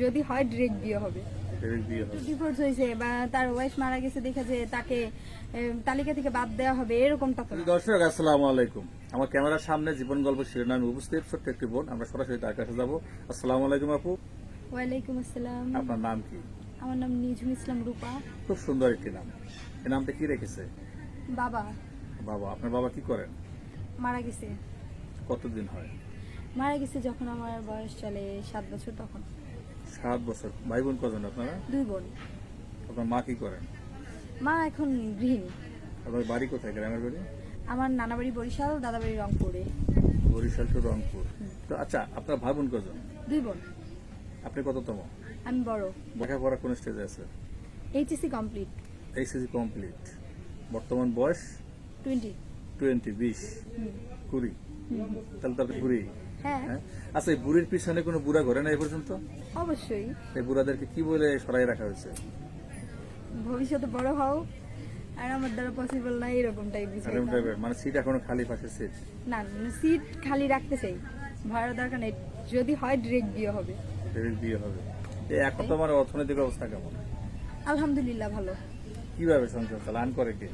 যদি হয় ডিরেক্ট বিয়ে হবে। ডিভোর্স হয়েছে বা তার ওয়াইফ মারা গেছে দেখা যে তাকে তালিকা থেকে বাদ দেওয়া হবে এরকমটা। দর্শক আসসালামু আলাইকুম। আমার ক্যামেরার সামনে জীবন গল্প শিরোনামে উপস্থিত ছোট্ট একটি বোন। আমরা সরাসরি তার কাছে যাব। আসসালামু আলাইকুম আপু। ওয়ালাইকুম আসসালাম। আপনার নাম কি? আমার নাম নিঝুম ইসলাম রূপা। খুব সুন্দর একটি নাম। এই নামটা কি রেখেছে? বাবা। বাবা আপনার বাবা কি করেন? মারা গেছে। কতদিন হয়? মারা গেছে যখন আমার বয়স চলে সাত বছর তখন। সাত বছর। ভাই বোন কজন আপনারা? দুই বোন। আপনার মা কি করেন? মা এখন গৃহিণী। আপনার বাড়ি কোথায়? গ্রামের বাড়ি? আমার নানা বাড়ি বরিশাল দাদা বাড়ি রংপুরে। বরিশাল টু রংপুর। তো আচ্ছা আপনার ভাই বোন কজন? দুই বোন। আপনি কততম? আমি বড়। লেখাপড়া কোন স্টেজে আছে? এইচএসসি কমপ্লিট এইচএসি কমপ্লিট বর্তমান বয়স? টোয়েন্টি টোয়েন্টি বিশ। কুড়ি। তাহলে তো আপনি বুড়ি হ্যাঁ। হ্যাঁ। আচ্ছা এই বুড়ির পিছনে কোনো বুড়া ঘরে না এ পর্যন্ত? অবশ্যই। এই বুড়াদেরকে কি বলে সরাই রাখা হয়েছে? ভবিষ্যতে বড় হও আর আমার দ্বারা পসিবল না এরকম টাইপ এরকম টাইপের মানে সিট এখনও খালি পাশে সিট না সিট খালি রাখতে চাই। ভয়ের দরকার নেই। যদি হয় ডিরেক্ট বিয়ে হবে। ডিরেক্ট বিয়ে হবে। এই এখন তো আমার অর্থনৈতিক অবস্থা কেমন? আলহামদুলিল্লাহ ভালো। কীভাবে সংসার চালান করে কি?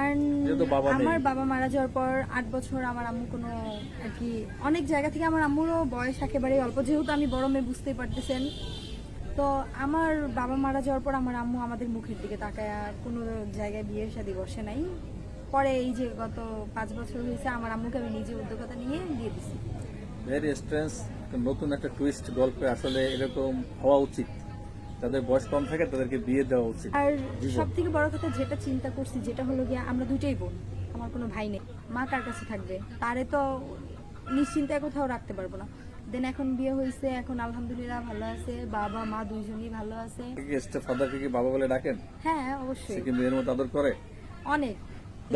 আর। আমার বাবা মারা যাওয়ার পর আট বছর আমার আম্মু কোনো আর কি অনেক জায়গা থেকে আমার আম্মুরও বয়স একেবারে অল্প। যেহেতু আমি বড় মেয়ে বুঝতেই পারতেছেন। তো আমার বাবা মারা যাওয়ার পর আমার আম্মু আমাদের মুখের দিকে তাকায় আর কোনো জায়গায় বিয়ের শাদী বসে নাই। পরে এই যে গত পাঁচ বছর হয়েছে আমার আম্মুকে আমি নিজে উদ্যোগতা নিয়ে দিয়ে দিছি। ভেরি স্ট্রেন্স নতুন একটা টুইস্ট গল্পে আসলে এরকম হওয়া উচিত। যাদের বয়স কম থাকে তাদেরকে বিয়ে দেওয়া উচিত। আর সব থেকে বড় কথা যেটা চিন্তা করছি যেটা হলো গিয়ে আমরা দুইটাই বোন আমার কোনো ভাই নেই। মা কার কাছে থাকবে? তারে তো নিশ্চিন্তায় কোথাও রাখতে পারব না। দেন এখন বিয়ে হয়েছে এখন আলহামদুলিল্লাহ ভালো আছে বাবা মা দুইজনই ভালো আছে। ফাদারকে কি বাবা বলে ডাকেন? হ্যাঁ সে অবশ্যই কি মেয়ের মতো আদর করে? অনেক।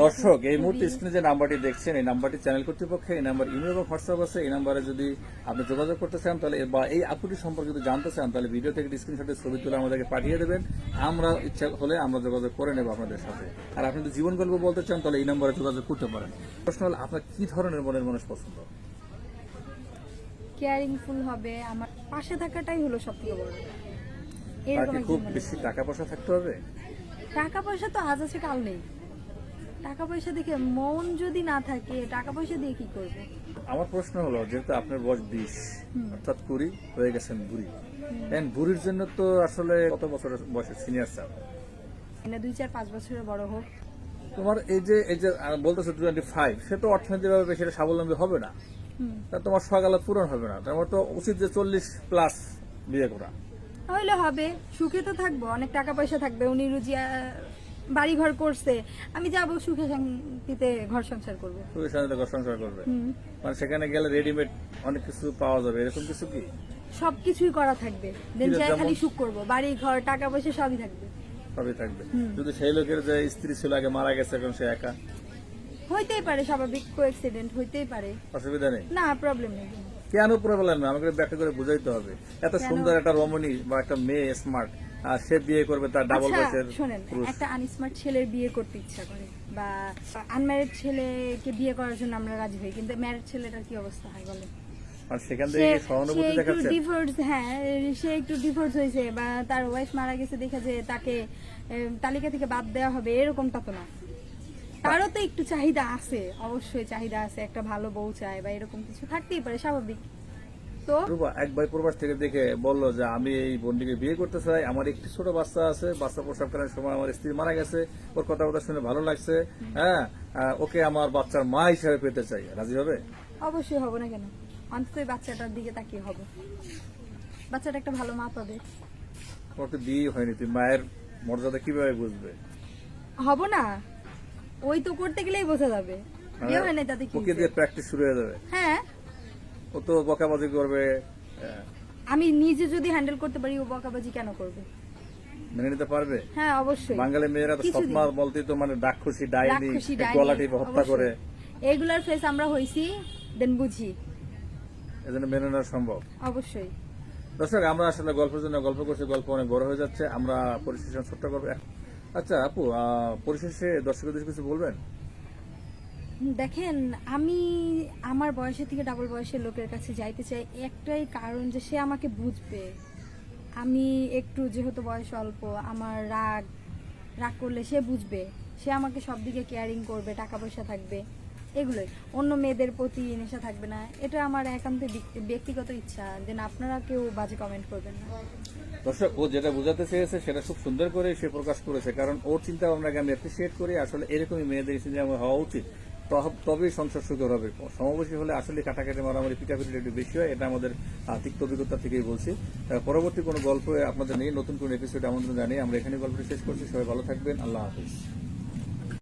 দর্শক এই মুহূর্তে স্ক্রিনে যে নাম্বারটি দেখছেন এই নাম্বারটি চ্যানেল কর্তৃপক্ষে এই নাম্বার ইমেল এবং হোয়াটসঅ্যাপ আছে এই নাম্বারে যদি আপনি যোগাযোগ করতে চান তাহলে বা এই আপুটি সম্পর্কে যদি জানতে চান তাহলে ভিডিও থেকে স্ক্রিনশটের ছবি তুলে আমাদেরকে পাঠিয়ে দেবেন। আমরা ইচ্ছা হলে আমরা যোগাযোগ করে নেব আপনাদের সাথে। আর আপনি যদি জীবন গল্প বলতে চান তাহলে এই নাম্বারে যোগাযোগ করতে পারেন। প্রশ্ন হল আপনার কি ধরনের মনের মানুষ পছন্দ? কেয়ারিং ফুল হবে আমার পাশে থাকাটাই হলো সব থেকে বড় এরকম খুব বেশি টাকা পয়সা থাকতে হবে? টাকা পয়সা তো আজ আছে কাল নেই। টাকা পয়সা দেখে মন যদি না থাকে টাকা পয়সা দিয়ে কি করবে? আমার প্রশ্ন হলো যেহেতু আপনার বয়স বিশ অর্থাৎ কুড়ি হয়ে গেছেন বুড়ি। এন্ড বুড়ির জন্য তো আসলে কত বছরের বয়সের সিনিয়র স্যার। দুই চার পাঁচ বছরের বড় হোক। তোমার এই যে এই যে বলতেছো টোয়েন্টি ফাইভ সে তো অর্থনৈতিকভাবে বেশি স্বাবলম্বী হবে না। তা তোমার সকালত পূরণ হবে না। তোমার তো উচিত যে চল্লিশ প্লাস বিয়ে করা। হইলে হবে। সুখে তো থাকব অনেক টাকা পয়সা থাকবে উনি রুজি বাড়ি ঘর করছে আমি যাব সুখে শান্তিতে ঘর সংসার করব। খুবই শান্তিতে ঘর সংসার করবে? মানে সেখানে গেলে রেডিমেড অনেক কিছু পাওয়া যাবে এরকম কিছু কি? সবকিছুই করা থাকবে। দেন যেমন? খালি সুখ করব বাড়ি ঘর টাকা পয়সা সবই থাকবে। সবই থাকবে। যদি সেই লোকের যে স্ত্রী ছিল আগে মারা গেছে এখন সে একা? হইতেই পারে স্বাভাবিক কো অ্যাক্সিডেন্ট হইতেই পারে। অসুবিধা নেই? না প্রবলেম নেই। কেন প্রবলেম না আমাকে ব্যাখ্যা করে বুঝাইতে হবে। এত সুন্দর একটা রমণী বা একটা মেয়ে স্মার্ট আর সে বিয়ে করবে তার ডাবল আচ্ছা বয়সের শোনেন একটা আনস্মার্ট ছেলের বিয়ে করতে ইচ্ছা করে বা আনম্যারিড ছেলেকে বিয়ে করার জন্য আমরা রাজি হই কিন্তু ম্যারিড ছেলেটার কি অবস্থা হয় বলে আর সেখান থেকে সহানুভূতি দেখাচ্ছে? ডিভোর্স হ্যাঁ সে একটু ডিভোর্স হয়েছে বা তার ওয়াইফ মারা গেছে দেখা যে তাকে তালিকা থেকে বাদ দেওয়া হবে এরকমটা তো না। তারও তো একটু চাহিদা আছে অবশ্যই চাহিদা আছে একটা ভালো বউ চায় বা এরকম কিছু থাকতেই পারে স্বাভাবিক। এক ভাই প্রবাস থেকে দেখে বলল যে আমি এই বিয়ে করতে চাই। আমার একটি ছোট বাচ্চা আছে। বাচ্চা প্রসবকালীন সময় আমার স্ত্রী মারা গেছে। ওর কথাবার্তা শুনে ভালো লাগছে। হ্যাঁ ওকে আমার বাচ্চার মা হিসাবে পেতে চাই। রাজি হবে? অবশ্যই হবে না কেন? অন্তত বাচ্চাটার দিকে তাকিয়ে হবে। বাচ্চাটা একটা ভালো মা পাবে। ওর তো বিয়ে হয়নি। তুই মায়ের মর্যাদা কীভাবে বুঝবে? হব না। ওই তো করতে গেলেই বোঝা যাবে। বিয়ে হয় না তাতে কি ওকে দিয়ে প্র্যাকটিস শুরু হয়ে যাবে। হ্যাঁ ও তো বকাবাজি করবে। আমি নিজে যদি হ্যান্ডেল করতে পারি ও বকাবাজি কেন করবে? মেনে নিতে পারবে? হ্যাঁ অবশ্যই। বাঙালি মেয়েরা তো। সৎমা বলতে তো মানে ডাক্ষুসি ডাইনি রাক্ষসী, ডাইনি, গলা হত্যা করে। এগুলার ফেস আমরা হইছি দেন বুঝি। এজন্য মেনে নেওয়া সম্ভব। অবশ্যই। দর্শক আমরা আসলে গল্পের জন্য গল্প করছি গল্প অনেক বড় হয়ে যাচ্ছে। আমরা পরিশেষে ছোট্ট করব আচ্ছা আপু পরিশেষে দর্শকদের কিছু বলবেন? দেখেন, আমি আমার বয়সের থেকে ডাবল বয়সের লোকের কাছে যাইতে চাই, একটাই কারণ যে সে আমাকে বুঝবে। আমি একটু যেহেতু বয়স অল্প, আমার রাগ রাগ করলে সে বুঝবে। সে আমাকে সব দিকে কেয়ারিং করবে টাকা পয়সা থাকবে, এগুলোই। অন্য মেয়েদের প্রতি নেশা থাকবে না। এটা আমার একান্ত ব্যক্তিগত ইচ্ছা। যে না আপনারা কেউ বাজে কমেন্ট করবেন না। দর্শক, ও যেটা বোঝাতে চেয়েছে, সেটা খুব সুন্দর করে সে প্রকাশ করেছে, কারণ ওর চিন্তা ভাবনাকে আমি অ্যাপ্রিসিয়েট করি। আসলে এরকমই মেয়েদের চিন্তা হওয়া উচিত। তবেই সংসার সুখের হবে। সমাবেশী হলে আসলে কাটাকাটি মারামারি, পিটাপিটি একটু বেশি হয়, এটা আমাদের তিক্ত অভিজ্ঞতা থেকেই বলছি। পরবর্তী কোনো গল্প আপনাদের নিয়ে নতুন কোনো এপিসোড আমন্ত্রণ জানিয়ে আমরা এখানে গল্পটি শেষ করছি। সবাই ভালো থাকবেন। আল্লাহ হাফিজ।